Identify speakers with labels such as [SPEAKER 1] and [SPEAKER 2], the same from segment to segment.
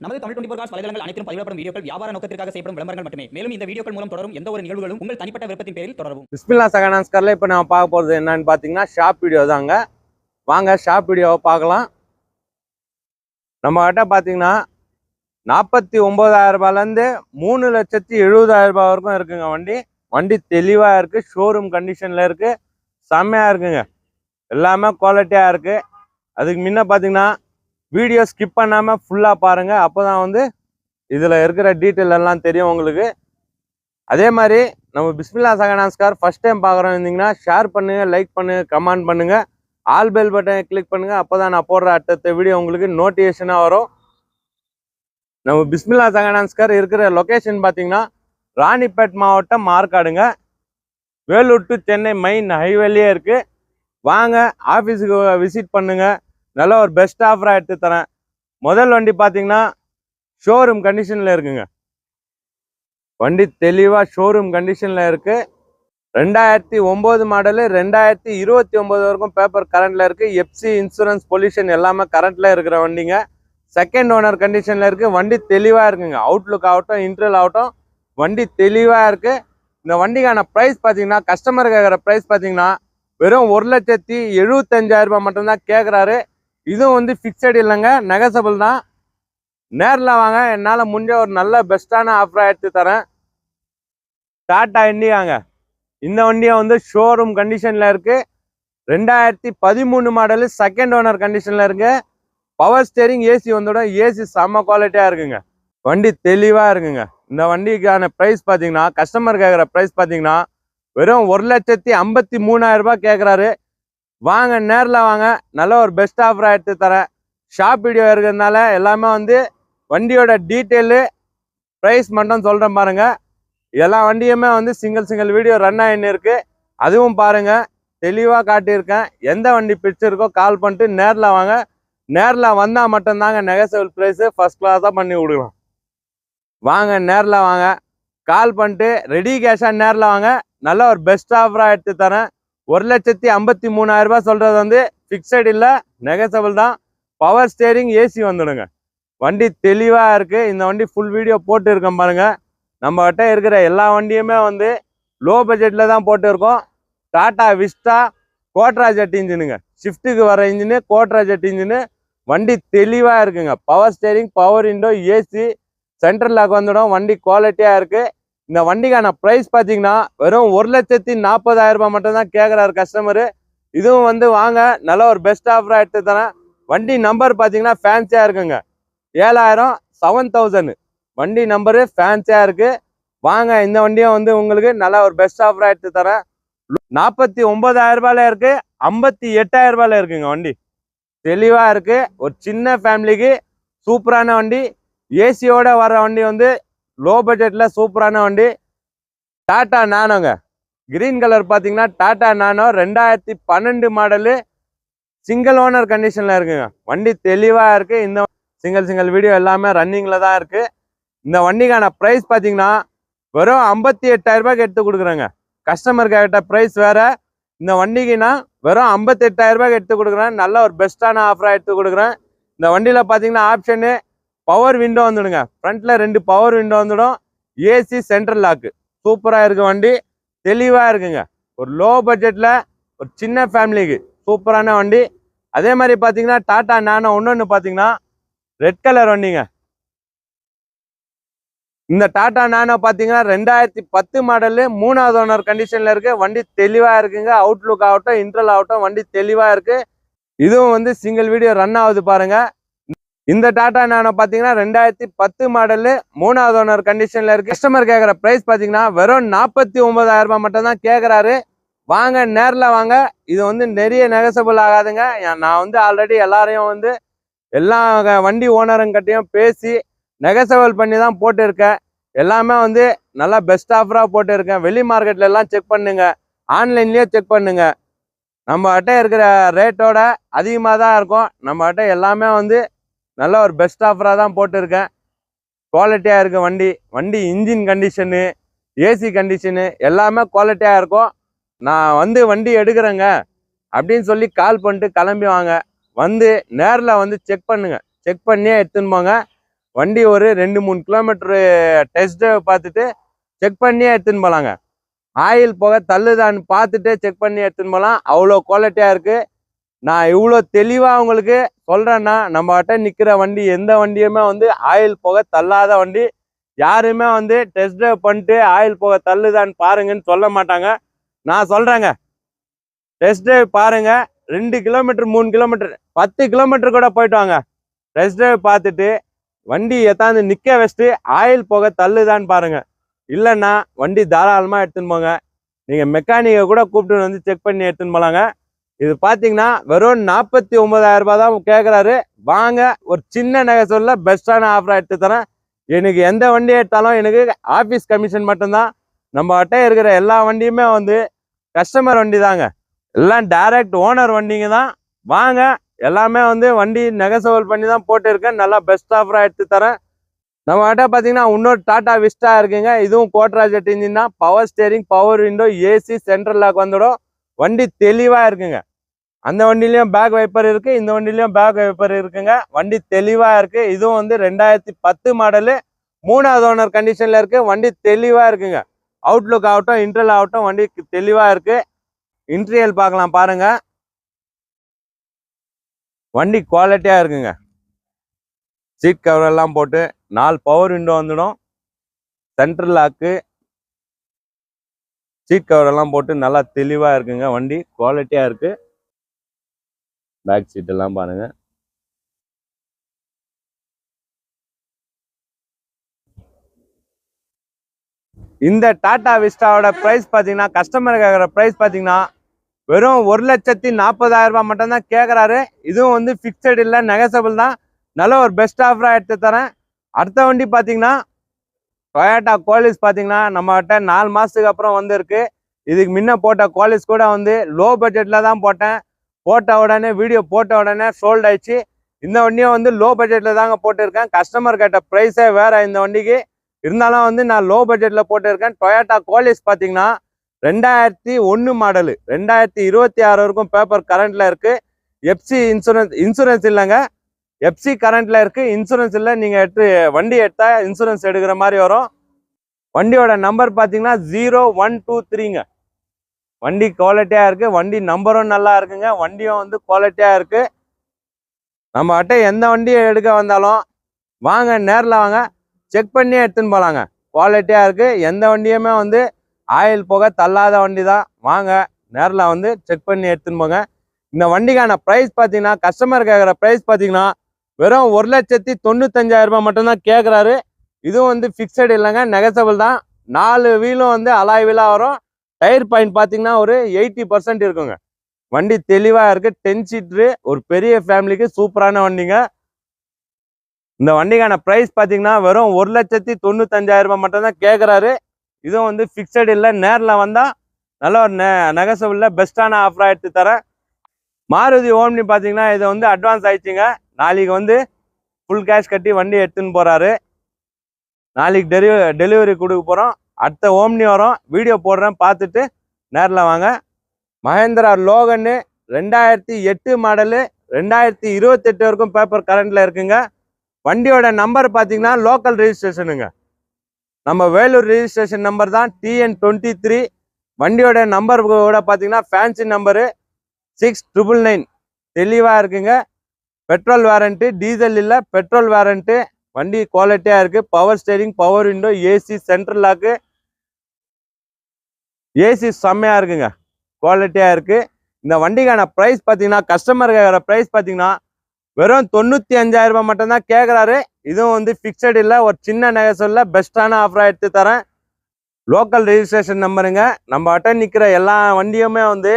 [SPEAKER 1] நமது Tamil twenty four cos வலைதளங்கள் அனைத்தும் பதிவிடப்படும் வீடியோக்கள் வியாபார நோக்கத்திற்காக செய்யப்படும் விளம்பரங்கள் மட்டுமே. மேலும் இந்த வீடியோக்கள் மூலம் தொடரும் எந்த ஒரு நிகழ்வுகளும் உங்கள் தனிப்பட்ட விருப்பத்தின் பேரில் தொடரும்
[SPEAKER 2] பிஸ்மில்லா சகனான்ஸ்கரில் இப்போ நான் பார்க்க போகிறது என்னன்னு பார்த்தீங்கன்னா ஷாப் வீடியோ தாங்க. வாங்க ஷாப் வீடியோவை பார்க்கலாம். நம்ம கிட்ட பார்த்தீங்கன்னா நாற்பத்தி ஒம்பதாயிரம் ரூபாயிலேருந்து மூணு லட்சத்தி எழுபதாயிரம் ரூபாய் வரைக்கும் இருக்குங்க வண்டி. வண்டி தெளிவாக இருக்குது ஷோரூம் கண்டிஷனில் இருக்குது செம்மையாக இருக்குங்க. எல்லாமே குவாலிட்டியாக இருக்குது அதுக்கு முன்ன பார்த்தீங்கன்னா வீடியோ ஸ்கிப் பண்ணாமல் ஃபுல்லாக பாருங்கள் அப்போ தான் வந்து இதில் இருக்கிற டீட்டெயில் எல்லாம் தெரியும் உங்களுக்கு. அதே மாதிரி நம்ம பிஸ்மில்லா சகனாஸ்கார் ஃபர்ஸ்ட் டைம் பார்க்குறோம் இருந்தீங்கன்னா ஷேர் பண்ணுங்க லைக் பண்ணுங்கள் கமெண்ட் பண்ணுங்கள் ஆல் பெல் பட்டனை கிளிக் பண்ணுங்க. அப்பதான் நான் போடுற அடுத்த வீடியோ உங்களுக்கு நோட்டிஃபிகேஷனாக வரும். நம்ம பிஸ்மில்லா சகனாஸ்கார் இருக்கிற லொக்கேஷன் பார்த்தீங்கன்னா ராணிப்பேட் மாவட்டம் மார்க்காடுங்க. வேலூர் டு சென்னை மெயின் ஹைவேலியே இருக்குது வாங்க ஆஃபீஸுக்கு விசிட் பண்ணுங்கள் நல்ல ஒரு பெஸ்ட் ஆஃபராக எடுத்து தரேன். முதல் வண்டி பார்த்தீங்கன்னா ஷோரூம் கண்டிஷனில் இருக்குங்க. வண்டி தெளிவாக ஷோரூம் கண்டிஷனில் இருக்கு. ரெண்டாயிரத்தி ஒம்பது மாடலு ரெண்டாயிரத்தி இருபத்தி ஒம்பது வரைக்கும் பேப்பர் கரண்ட்ல இருக்கு. எஃப்சி இன்சூரன்ஸ் பொல்யூஷன் எல்லாமே கரண்ட்ல இருக்கிற வண்டிங்க. செகண்ட் ஓனர் கண்டிஷன்ல இருக்கு. வண்டி தெளிவாக இருக்குங்க. அவுட்லுக் ஆகட்டும் இன்டர்வல் ஆகட்டும் வண்டி தெளிவாக இருக்கு. இந்த வண்டிக்கான ப்ரைஸ் பார்த்தீங்கன்னா கஸ்டமர் கேட்குற ப்ரைஸ் பார்த்தீங்கன்னா வெறும் ஒரு லட்சத்தி எழுபத்தஞ்சாயிரரூபா ரூபாய் மட்டும்தான் கேட்குறாரு இதுவும் வந்து ஃபிக்ஸட் இல்லைங்க நெகசபிள் தான். நேரில் வாங்க என்னால் முடிஞ்ச ஒரு நல்ல பெஸ்ட்டான ஆஃபராக எடுத்து தரேன். டாட்டா இண்டிகாங்க இந்த வண்டியை வந்து ஷோரூம் கண்டிஷனில் இருக்குது ரெண்டாயிரத்தி பதிமூணு மாடலு செகண்ட் ஓனர் கண்டிஷனில் இருக்கு. பவர் ஸ்டேரிங் ஏசி வந்தோட ஏசி செம்ம குவாலிட்டியாக இருக்குங்க. வண்டி தெளிவாக இருக்குங்க. இந்த வண்டிக்கான ப்ரைஸ் பார்த்தீங்கன்னா கஸ்டமர் கேட்குற ப்ரைஸ் பார்த்தீங்கன்னா வெறும் ஒரு லட்சத்தி ஐம்பத்தி மூணாயிரம் ரூபாய் கேட்குறாரு வாங்க நேரில் வாங்க. நல்ல ஒரு பெஸ்ட் ஆஃபராக எடுத்து தரேன். ஷாப் வீடியோ இருக்கிறதுனால எல்லாமே வந்து வண்டியோட டீட்டெயிலு ப்ரைஸ் மட்டும் சொல்கிறேன் பாருங்க. எல்லா வண்டியுமே வந்து சிங்கிள் சிங்கிள் வீடியோ ரன் ஆகின்னு இருக்குது அதுவும் பாருங்க தெளிவாக காட்டியிருக்கேன். எந்த வண்டி பிடிச்சிருக்கோ கால் பண்ணிட்டு நேரில் வாங்க. நேரில் வந்தால் மட்டும்தாங்க நெகசபிள் ப்ரைஸு ஃபர்ஸ்ட் கிளாஸாக பண்ணி கொடுக்கலாம். வாங்க நேரில் வாங்க. கால் பண்ணிட்டு ரெடி கேஷாக நேரில் வாங்க. நல்ல ஒரு பெஸ்ட் ஆஃபராக எடுத்து தரேன். ஒரு லட்சத்தி ஐம்பத்தி மூணாயிரம் ரூபாய் சொல்கிறது வந்து ஃபிக்ஸட் இல்லை நெகசபிள் தான். பவர் ஸ்டேரிங் ஏசி வந்துடுங்க. வண்டி தெளிவாக இருக்குது இந்த வண்டி ஃபுல் வீடியோ போட்டு இருக்கேன் பாருங்க. நம்மகிட்ட இருக்கிற எல்லா வண்டியுமே வந்து லோ பட்ஜெட்டில் தான் போட்டுருக்கோம். டாட்டா விஸ்டா கோட்ரா ஜெட் இன்ஜினுங்க ஷிஃப்ட்டுக்கு வர இன்ஜினு கோட்ரா ஜெட் இன்ஜினு வண்டி தெளிவாக இருக்குங்க. Power steering power window AC central lock வந்துடும். வண்டி குவாலிட்டியாக இருக்குது இந்த வண்டிக்கான ப்ரைஸ் பார்த்தீங்கன்னா வெறும் ஒரு லட்சத்தி நாற்பதாயிரம் ரூபாய் மட்டும் தான் கேட்குறாரு கஸ்டமரு இதுவும் வந்து வாங்க நல்ல ஒரு பெஸ்ட் ஆஃபராக எடுத்து தரேன். வண்டி நம்பர் பார்த்தீங்கன்னா ஃபேன்சியாக இருக்குங்க. ஏழாயிரம் செவன் தௌசண்ட் வண்டி நம்பரு ஃபேன்சியாக இருக்கு. வாங்க இந்த வண்டியும் வந்து உங்களுக்கு நல்ல ஒரு பெஸ்ட் ஆஃபராக எடுத்து தரேன். நாற்பத்தி ஒன்பதாயிரம் ரூபாயில இருக்கு ஐம்பத்தி எட்டாயிரம் ரூபாயில இருக்குங்க வண்டி. தெளிவாக இருக்கு. ஒரு சின்ன ஃபேமிலிக்கு சூப்பரான வண்டி. ஏசியோட வர வண்டி வந்து லோ பட்ஜெட்டில் சூப்பரான வண்டி. டாட்டா நானோங்க கிரீன் கலர் பார்த்தீங்கன்னா டாடா நானோ ரெண்டாயிரத்தி பன்னெண்டு மாடலு சிங்கிள் ஓனர் கண்டிஷனில் இருக்குங்க. வண்டி தெளிவாக இருக்குது இந்த சிங்கிள் சிங்கிள் வீடியோ எல்லாமே ரன்னிங்கில் தான் இருக்குது இந்த வண்டிக்கான ப்ரைஸ் பார்த்தீங்கன்னா வெறும் ஐம்பத்தி எட்டாயிரம் ரூபாய்க்கு எடுத்து கொடுக்குறேங்க. கஸ்டமர் கேட்ட ப்ரைஸ் வேற. இந்த வண்டிக்குன்னா வெறும் ஐம்பத்தி எட்டாயிரம் ரூபாய்க்கு எடுத்து கொடுக்குறேன். நல்ல ஒரு பெஸ்ட்டான ஆஃபராக எடுத்து கொடுக்குறேன். இந்த வண்டியில் பார்த்தீங்கன்னா ஆப்ஷனு பவர் விண்டோ வந்துடுங்க. ஃப்ரண்ட்டில் ரெண்டு பவர் விண்டோ வந்துடும். ஏசி சென்ட்ரல் லாக்கு சூப்பராக இருக்க வண்டி. தெளிவாக இருக்குங்க. ஒரு லோ பட்ஜெட்டில் ஒரு சின்ன ஃபேமிலிக்கு சூப்பரான வண்டி. அதே மாதிரி பார்த்தீங்கன்னா டாடா நானோ இன்னொன்று பார்த்தீங்கன்னா ரெட் கலர் வண்டிங்க. இந்த டாடா நானோ பார்த்தீங்கன்னா ரெண்டாயிரத்தி பத்து மாடலு மூணாவது ஓனர் கண்டிஷனில் இருக்கு. வண்டி தெளிவாக இருக்குங்க. அவுட்லுக் ஆகட்டும் இன்ட்ரல் ஆகட்டும் வண்டி தெளிவாக இருக்கு. இதுவும் வந்து சிங்கிள் வீடியோ ரன் ஆகுது பாருங்கள் இந்த டாடா நானோ பார்த்தீங்கன்னா ரெண்டாயிரத்தி பத்து மாடலு மூணாவது ஓனர் கண்டிஷனில் இருக்கு. கஸ்டமர் கேட்குற ப்ரைஸ் பார்த்தீங்கன்னா வெறும் நாற்பத்தி ஒன்பதாயிரம் ரூபாய் மட்டும் தான் கேட்குறாரு வாங்க நேரில் வாங்க. இது வந்து நிறைய நெகசபிள் ஆகாதுங்க. நான் வந்து ஆல்ரெடி எல்லாரையும் வந்து எல்லா வண்டி ஓனருங்கிட்டையும் பேசி நெகசபிள் பண்ணி தான் போட்டிருக்கேன். எல்லாமே வந்து நல்லா பெஸ்ட் ஆஃபராக போட்டிருக்கேன். வெளி மார்க்கெட்ல எல்லாம் செக் பண்ணுங்க. ஆன்லைன்லேயே செக் பண்ணுங்க. நம்ம கிட்ட இருக்கிற ரேட்டோட அதிகமாக தான் இருக்கும். நம்ம கிட்ட எல்லாமே வந்து நல்ல ஒரு பெஸ்ட் ஆஃபராக தான் போட்டிருக்கேன். குவாலிட்டியாக இருக்கு வண்டி வண்டி இன்ஜின் கண்டிஷனு ஏசி கண்டிஷனு எல்லாமே குவாலிட்டியாக இருக்கும். நான் வந்து வண்டி எடுக்கிறேங்க. அப்படின்னு சொல்லி கால் பண்ணிட்டு கிளம்பி வாங்க. வந்து நேரில் வந்து செக் பண்ணுங்கள் செக் பண்ணியே எடுத்துன்னு போங்க. வண்டி ஒரு ரெண்டு மூணு கிலோமீட்ரு டெஸ்ட் பார்த்துட்டு செக் பண்ணியே எடுத்துன்னு போகலாங்க ஆயில் போக தள்ளுதான்னு பார்த்துட்டு செக் பண்ணி எடுத்துன்னு போகலாம் அவ்வளோ குவாலிட்டியாக இருக்குது நான் இவ்வளோ தெளிவாக உங்களுக்கு சொல்கிறேன்னா நம்மகிட்ட நிற்கிற வண்டி எந்த வண்டியுமே வந்து ஆயில் போக தள்ளாத வண்டி. யாருமே வந்து டெஸ்ட் ட்ரைவ் பண்ணிட்டு ஆயில் போக தள்ளுதான்னு பாருங்கன்னு சொல்ல மாட்டாங்க. நான் சொல்கிறேங்க டெஸ்ட் ட்ரைவ் பாருங்க. ரெண்டு கிலோமீட்டர் மூணு கிலோமீட்டர் பத்து கிலோமீட்டர் கூட போயிட்டு வாங்க. டெஸ்ட் ட்ரைவ் பார்த்துட்டு வண்டி எத்தாந்து நிற்க வச்சுட்டு ஆயில் போக தள்ளுதான்னு பாருங்க. இல்லைன்னா வண்டி தாராளமாக எடுத்துன்னு போங்க. நீங்கள் மெக்கானிக்கை கூட கூப்பிட்டு வந்து செக் பண்ணி எடுத்துன்னு போலாங்க. இது பார்த்தீங்கன்னா வெறும் நாற்பத்தி ஒன்பதாயிரம் ரூபாய் தான் கேட்குறாரு வாங்க ஒரு சின்ன நகை சொல்ல பெஸ்ட்டான ஆஃபராக எடுத்து தரேன். எனக்கு எந்த வண்டி எடுத்தாலும் எனக்கு ஆஃபீஸ் கமிஷன் மட்டும்தான். நம்ம கிட்ட இருக்கிற எல்லா வண்டியுமே வந்து கஸ்டமர் வண்டி தாங்க. எல்லாம் டைரக்ட் ஓனர் வண்டிங்க தான். வாங்க எல்லாமே வந்து வண்டி நெகசவல் பண்ணி தான் போட்டிருக்கேன். நல்லா பெஸ்ட் ஆஃபராக எடுத்து தரேன். நம்ம கிட்ட பார்த்தீங்கன்னா இன்னொரு டாடா விஸ்டா இருக்குங்க. இதுவும் கோட்ராஜெட் இன்ஜின் தான். Power steering power window AC central lock வந்துடும். வண்டி தெளிவாக இருக்குங்க. அந்த வண்டிலையும் பேக் வைப்பர் இருக்கு இந்த வண்டிலையும் பேக் வைப்பர் இருக்குங்க. வண்டி தெளிவாக இருக்கு. இதுவும் வந்து ரெண்டாயிரத்தி பத்து மாடலு மூணாவது ஓனர் கண்டிஷன்ல இருக்கு. வண்டி தெளிவாக இருக்குங்க. அவுட்லுக் ஆகட்டும் இன்டர்ல் ஆகட்டும் வண்டி தெளிவாக இருக்கு. இன்டீரியல் பார்க்கலாம் பாருங்க. வண்டி குவாலிட்டியாக இருக்குங்க. சீட் கவர் எல்லாம் போட்டு நாலு பவர் விண்டோ வந்துடும். சென்ட்ரல் லாக்கு சீட் கவர் எல்லாம் போட்டு நல்லா தெளிவாக இருக்குங்க. வண்டி குவாலிட்டியாக இருக்கு. பேக் சீட் எல்லாம் பாருங்க. இந்த டாடா விஸ்டாவோட ப்ரைஸ் பார்த்தீங்கன்னா கஸ்டமர் கேட்குற ப்ரைஸ் பார்த்தீங்கன்னா வெறும் ஒரு லட்சத்தி நாற்பதாயிரம் ரூபாய் மட்டும்தான் கேட்குறாரு இதுவும் வந்து ஃபிக்ஸட் இல்லை நெகசபிள் தான். நல்ல ஒரு பெஸ்ட் ஆஃபராக எடுத்து தரேன். அடுத்த வண்டி பார்த்தீங்கன்னா டொயாட்டா கோலிஸ் பார்த்தீங்கன்னா நம்மகிட்ட நாலு மாதத்துக்கு அப்புறம் வந்திருக்கு. இதுக்கு முன்ன போட்ட கோலிஸ் கூட வந்து லோ பட்ஜெட்டில் தான் போட்டேன். போட்ட உடனே வீடியோ போட்ட உடனே சோல்ட் ஆயிடுச்சு. இந்த வண்டியும் வந்து லோ பட்ஜெட்டில் தாங்க போட்டிருக்கேன். கஸ்டமர் கேட்ட ப்ரைஸே வேற இந்த வண்டிக்கு. இருந்தாலும் வந்து நான் லோ பட்ஜெட்டில் போட்டிருக்கேன். டொயாட்டா கோலிஸ் பார்த்தீங்கன்னா ரெண்டாயிரத்தி ஒன்று மாடலு ரெண்டாயிரத்தி இருபத்தி ஆறு வரைக்கும் பேப்பர் கரண்டில் இருக்குது எஃப்சி இன்சூரன்ஸ் இன்சூரன்ஸ் இல்லைங்க. எஃப்சி கரண்ட்ல இருக்கு. இன்சூரன்ஸ் இல்லை. நீங்க எடுத்து வண்டி எடுத்தா இன்சூரன்ஸ் எடுக்கிற மாதிரி வரும். வண்டியோட நம்பர் பார்த்தீங்கன்னா ஜீரோ ஒன் டூ த்ரீங்க வண்டி குவாலிட்டியா இருக்கு. வண்டி நம்பரும் நல்லா இருக்குங்க. வண்டியும் வந்து குவாலிட்டியா இருக்கு. நம்ம கிட்ட எந்த வண்டியை எடுக்க வந்தாலும் வாங்க நேரில் வாங்க. செக் பண்ணி எடுத்துன்னு போகலாங்க குவாலிட்டியா இருக்கு. எந்த வண்டியுமே வந்து ஆயில் போக தள்ளாத வண்டி தான் வாங்க நேரில் வந்து செக் பண்ணி எடுத்துன்னு போங்க. இந்த வண்டிக்கான ப்ரைஸ் பார்த்தீங்கன்னா கஸ்டமர் கேட்குற ப்ரைஸ் பார்த்தீங்கன்னா வெறும் ஒரு லட்சத்தி தொண்ணூத்தஞ்சாயிரம் ரூபாய் மட்டும்தான் கேட்குறாரு இதுவும் வந்து ஃபிக்ஸட் இல்லைங்க நெகசபிள் தான். நாலு வீலும் வந்து அலாய் வீலாக வரும். டயர் பாயிண்ட் பார்த்தீங்கன்னா ஒரு எயிட்டி பர்சன்ட் இருக்குங்க. வண்டி தெளிவாக இருக்குது டென் சீட்ரு ஒரு பெரிய ஃபேமிலிக்கு சூப்பரான வண்டிங்க. இந்த வண்டிக்கான ப்ரைஸ் பார்த்தீங்கன்னா வெறும் ஒரு லட்சத்தி தொண்ணூத்தஞ்சாயிரம் ரூபாய் மட்டும்தான் கேட்குறாரு இதுவும் வந்து ஃபிக்ஸட் இல்லை நேரில் வந்தால் நல்ல ஒரு நெ நெகசபிளில் பெஸ்ட்டான ஆஃபராக எடுத்து தரேன். மாருதி ஓம்னி பார்த்தீங்கன்னா இது வந்து அட்வான்ஸ் ஆயிடுச்சுங்க. நாளைக்கு வந்து ஃபுல் கேஷ் கட்டி வண்டி எடுத்துன்னு போகிறாரு நாளைக்கு டெலிவரி டெலிவரி கொடுக்க போகிறோம் அடுத்த ஓம்னி வரும். வீடியோ போடுறேன். பார்த்துட்டு நேரில் வாங்க. மகேந்திரா லோகன்னு ரெண்டாயிரத்தி எட்டு மாடலு ரெண்டாயிரத்தி இருபத்தெட்டு வரைக்கும் பேப்பர் கரண்டில் இருக்குங்க. வண்டியோட நம்பர் பார்த்தீங்கன்னா லோக்கல் ரெஜிஸ்ட்ரேஷனுங்க நம்ம வேலூர் ரெஜிஸ்ட்ரேஷன் நம்பர் தான் டிஎன் டுவெண்ட்டி த்ரீ வண்டியோட நம்பர் கூட பார்த்தீங்கன்னா fancy number six triple nine தெளிவாக இருக்குங்க. பெட்ரோல் வாரண்ட்டு டீசல் இல்லை பெட்ரோல் வாரண்ட்டு வண்டி குவாலிட்டியாக இருக்குது power steering power window AC central lock AC செம்மையாக இருக்குங்க. குவாலிட்டியாக இருக்குது இந்த வண்டிக்கான ப்ரைஸ் பார்த்தீங்கன்னா கஸ்டமர் கேட்குற ப்ரைஸ் பார்த்தீங்கன்னா வெறும் தொண்ணூற்றி அஞ்சாயிரம் ரூபாய் மட்டும்தான் கேட்குறாரு இதுவும் வந்து ஃபிக்ஸட் இல்லை ஒரு சின்ன நகை சொல்ல பெஸ்ட்டான ஆஃபராக எடுத்து தரேன். லோக்கல் ரிஜிஸ்ட்ரேஷன் நம்பருங்க நம்ம அட்டன் நிற்கிற எல்லா வண்டியுமே வந்து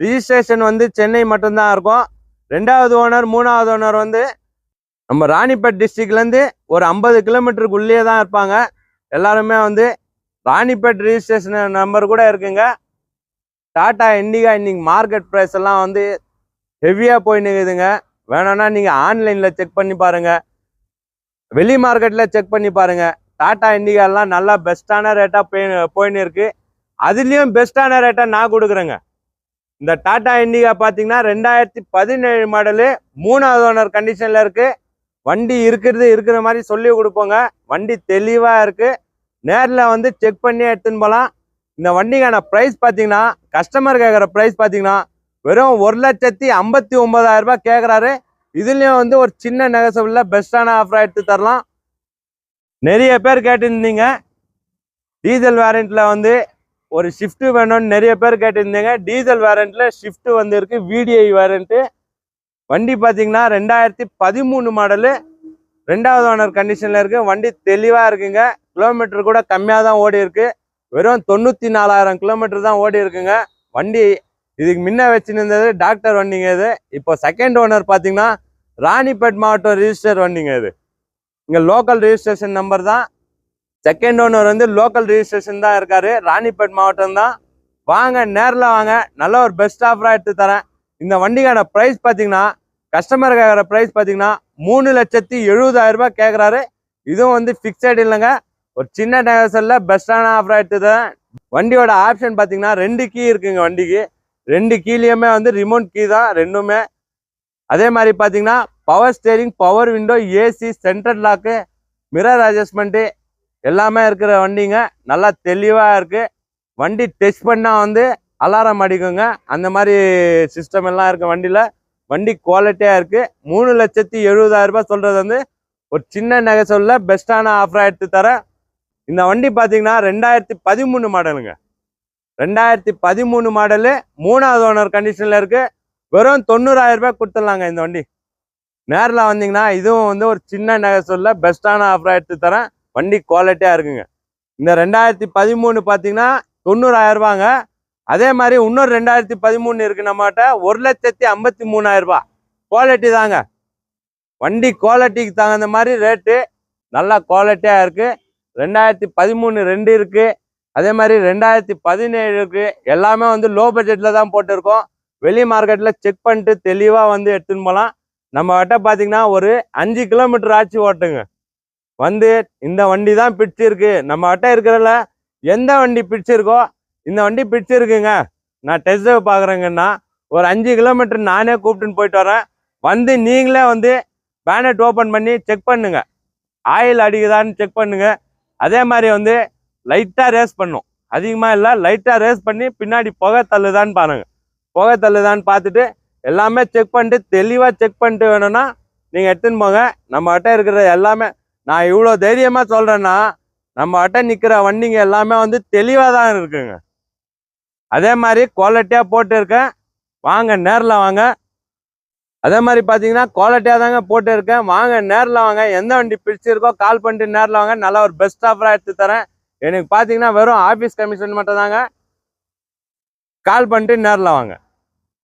[SPEAKER 2] ரிஜிஸ்ட்ரேஷன் வந்து சென்னை மட்டும்தான் இருக்கும். ரெண்டாவது ஓனர் மூணாவது ஓனர் வந்து நம்ம ராணிப்பேட் டிஸ்ட்ரிக்ட்லேருந்து ஒரு ஐம்பது கிலோமீட்டருக்குள்ளேயே தான் இருப்பாங்க. எல்லாருமே வந்து ராணிப்பேட் ரிஜிஸ்ட்ரேஷன் நம்பர் கூட இருக்குங்க. டாட்டா இண்டிகா இன்னைக்கு மார்க்கெட் ப்ரைஸ் எல்லாம் வந்து ஹெவியாக போய் நிற்குதுங்க வேணும்னா நீங்கள் ஆன்லைனில் செக் பண்ணி பாருங்கள் வெளி மார்க்கெட்டில் செக் பண்ணி பாருங்கள் டாட்டா இண்டிகாலாம் நல்லா பெஸ்ட்டான ரேட்டாக போய் போயின்னு இருக்கு. அதுலேயும் பெஸ்ட்டான ரேட்டாக நான் கொடுக்குறேங்க. இந்த டாடா இண்டிகா பார்த்தீங்கன்னா ரெண்டாயிரத்தி பதினேழு மாடலு மூணாவது ஓனர் கண்டிஷனில் இருக்குது வண்டி இருக்கிறது இருக்கிற மாதிரி சொல்லி கொடுப்போங்க. வண்டி தெளிவாக இருக்குது நேரில் வந்து செக் பண்ணி எடுத்துன்னு போகலாம் இந்த வண்டிக்கான ப்ரைஸ் பார்த்தீங்கன்னா கஸ்டமர் கேட்குற ப்ரைஸ் பார்த்தீங்கன்னா வெறும் ஒரு லட்சத்தி ஐம்பத்தி ஒன்பதாயிரம் ரூபாய் கேட்குறாரு இதுலேயும் வந்து ஒரு சின்ன நெகசபிளில் பெஸ்ட்டான ஆஃபராக எடுத்து தரலாம். நிறைய பேர் கேட்டிருந்தீங்க. டீசல் வேரியண்ட்டில் வந்து ஒரு ஷிஃப்ட் வேணும்னு நிறைய பேர் கேட்டிருந்தீங்க. டீசல் வேரண்ட்டில் ஷிஃப்ட் வந்திருக்கு. விடிஐ வேரண்ட்டு வண்டி பார்த்தீங்கன்னா ரெண்டாயிரத்தி பதிமூணு மாடலு ரெண்டாவது ஓனர் கண்டிஷனில் இருக்கு. வண்டி தெளிவாக இருக்குங்க. கிலோமீட்டர் கூட கம்மியாக தான் ஓடி இருக்கு. வெறும் தொண்ணூற்றி நாலாயிரம் கிலோமீட்டர் தான் ஓடி இருக்குங்க. வண்டி இதுக்கு முன்ன வச்சுருந்தது டாக்டர் வண்டிங்க இது. இப்போ செகண்ட் ஓனர் பார்த்தீங்கன்னா ராணிப்பேட் மாவட்டம் ரிஜிஸ்டர் வண்டிங்க இது. இங்கே லோக்கல் ரிஜிஸ்ட்ரேஷன் நம்பர் தான். செகண்ட் ஓனர் வந்து லோக்கல் ரிஜிஸ்ட்ரேஷன் தான் இருக்காரு. ராணிப்பேட் மாவட்டம் தான். வாங்க நேரில் வாங்க. நல்ல ஒரு பெஸ்ட் ஆஃபராக எடுத்து தரேன். இந்த வண்டிக்கான ப்ரைஸ் பார்த்தீங்கன்னா கஸ்டமர் கேட்குற ப்ரைஸ் பார்த்தீங்கன்னா மூணு லட்சத்தி எழுபதாயிரம் ரூபாய் கேட்குறாரு இதுவும் வந்து ஃபிக்ஸட் இல்லைங்க. ஒரு சின்ன டயர்ஸில் பெஸ்ட்டான ஆஃபராக எடுத்து தரேன். வண்டியோட ஆப்ஷன் பார்த்தீங்கன்னா ரெண்டு கீ இருக்குங்க வண்டிக்கு. ரெண்டு கீலையுமே வந்து ரிமோட் கீ தான் ரெண்டுமே. அதே மாதிரி பார்த்தீங்கன்னா power steering power window AC central lock mirror adjustment எல்லாமே இருக்கிற வண்டிங்க. நல்லா தெளிவாக இருக்குது வண்டி டெஸ்ட் பண்ணால் வந்து அலாரம் அடிக்குங்க. அந்த மாதிரி சிஸ்டம் எல்லாம் இருக்குது வண்டியில் வண்டி குவாலிட்டியாக இருக்குது மூணு லட்சத்தி எழுபதாயிரரூபா சொல்கிறது வந்து ஒரு சின்ன நகை சொல்ல பெஸ்ட்டான ஆஃபராக எடுத்து தரேன் இந்த வண்டி பார்த்தீங்கன்னா ரெண்டாயிரத்தி பதிமூணு மாடலுங்க. ரெண்டாயிரத்தி பதிமூணு மாடலு. மூணாவது ஓனர் கண்டிஷனில் இருக்குது வெறும் தொண்ணூறாயிரம் ரூபாய் கொடுத்துடலாங்க இந்த வண்டி. நேரில் வந்தீங்கன்னா இதுவும் வந்து ஒரு சின்ன நகை சொல்ல பெஸ்ட்டான ஆஃபராக எடுத்து தரேன். வண்டி குவாலிட்டியாக இருக்குங்க. இந்த ரெண்டாயிரத்தி பதிமூணு பார்த்தீங்கன்னா தொண்ணூறாயிரம் ரூபாங்க. அதே மாதிரி இன்னொரு ரெண்டாயிரத்தி பதிமூணு இருக்கு நம்மகிட்ட. ஒரு லட்சத்தி ஐம்பத்தி மூணாயிரம் ரூபாய். குவாலிட்டி தாங்க. வண்டி குவாலிட்டிக்கு தகுந்த மாதிரி ரேட்டு நல்லா குவாலிட்டியாக இருக்குது ரெண்டாயிரத்தி பதிமூணு ரெண்டு இருக்குது அதே மாதிரி ரெண்டாயிரத்தி பதினேழு இருக்குது எல்லாமே வந்து லோ பட்ஜெட்டில் தான் போட்டிருக்கோம். வெளி மார்க்கெட்டில் செக் பண்ணிட்டு தெளிவாக வந்து எடுத்துன்னு போகலாம் நம்ம கிட்ட பார்த்தீங்கன்னா ஒரு அஞ்சு கிலோமீட்டர் ஆச்சு ஓட்டுங்க. வந்து இந்த வண்டி தான் பிடிச்சிருக்கு. நம்ம கிட்ட இருக்கிறதுல எந்த வண்டி பிடிச்சிருக்கோ இந்த வண்டி பிடிச்சிருக்குங்க. நான் டெஸ்ட் ட்ரைவ் பார்க்குறேங்கன்னா ஒரு அஞ்சு கிலோமீட்டர் நானே கூப்பிட்டுன்னு போயிட்டு வரேன். வந்து நீங்களே வந்து பேனட் ஓப்பன் பண்ணி செக் பண்ணுங்க. ஆயில் அடிக்குதான்னு செக் பண்ணுங்க. அதே மாதிரி வந்து லைட்டாக ரேஸ் பண்ணும். அதிகமாக இல்லை லைட்டாக ரேஸ் பண்ணி பின்னாடி புகை தள்ளுதான்னு பாருங்க. புகை தள்ளுதான்னு பார்த்துட்டு எல்லாமே செக் பண்ணிட்டு தெளிவாக செக் பண்ணிட்டு வேணும்னா நீங்கள் எடுத்துன்னு போங்க. நம்மகிட்ட இருக்கிற எல்லாமே நான் இவ்வளோ தைரியமாக சொல்கிறேன்னா நம்ம கிட்ட நிற்கிற வண்டிங்க எல்லாமே வந்து தெளிவாக தான் இருக்குங்க. அதே மாதிரி குவாலிட்டியாக போட்டிருக்கேன். வாங்க நேரில் வாங்க. அதே மாதிரி பார்த்தீங்கன்னா குவாலிட்டியாக தாங்க போட்டு இருக்கேன் வாங்க நேரில் வாங்க. எந்த வண்டி பிடிச்சிருக்கோ கால் பண்ணிட்டு நேரில் வாங்க. நல்லா ஒரு பெஸ்ட் ஆஃபராக எடுத்து தரேன். எனக்கு பார்த்தீங்கன்னா வெறும் ஆஃபீஸ் கமிஷன் மட்டும் தாங்க கால் பண்ணிட்டு நேரில் வாங்க.